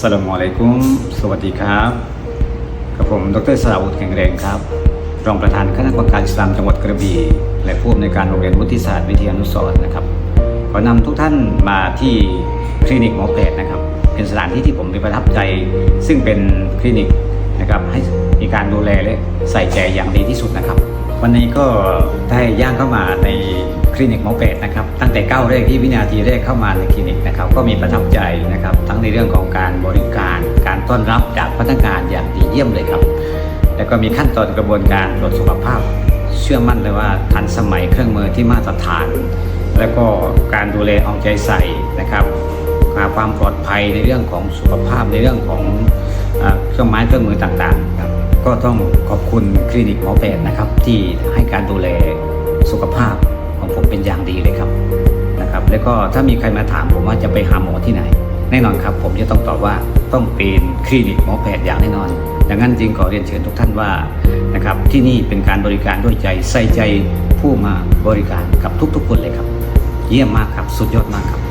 สลามอะลัยกุม สวัสดีครับ กับผม ดรสราวุฒิแข็งแรงครับ รองประธานคณะกรรมการอิสลามจังหวัดกระบี่ และผู้อำนวยการโรงเรียนวุฒิศาสตร์วิทยานุสรณ์นะครับ ขอนำทุกท่านมาที่คลินิกหมอแปดนะครับ เป็นสถานที่ที่ผมมีประทับใจ ซึ่งเป็นคลินิกนะครับ ให้มีการดูแลและใส่ใจอย่างดีที่สุดนะครับ วันนี้ก็ได้ย่างเข้ามาในคลินิกหมอแปดนะครับตั้งแต่ก้าวแรกที่วินาทีแรกเข้ามาในคลินิกนะครับก็มีประทับใจนะครับ ทั้งในเรื่องของการบริการการต้อนรับจากพนักงานอย่างดีเยี่ยมเลยครับ แล้วก็มีขั้นตอนกระบวนการตรวจสุขภาพ เชื่อมั่นเลยว่าทันสมัยเครื่องมือที่มาตรฐาน แล้วก็การดูแลเอาใจใส่นะครับความปลอดภัยในเรื่องของสุขภาพในเรื่องของเครื่องไม้เครื่องมือต่างๆ ก็ต้องขอบคุณคลินิกหมอแปดนะครับ ที่ให้การดูแลสุขภาพของผมเป็นอย่างดีเลยครับนะครับ แล้วก็ถ้ามีใครมาถามผมว่าจะไปหาหมอที่ไหน แน่นอนครับ ผมจะต้องตอบว่าต้องเป็นคลินิกหมอแพทย์อย่างแน่นอน ดังนั้นจึงขอเรียนเชิญทุกท่านว่านะครับที่นี่เป็นการบริการด้วยใจใส่ใจผู้มาบริการกับทุกๆคนเลยครับ เยี่ยมมากครับ สุดยอดมากครับ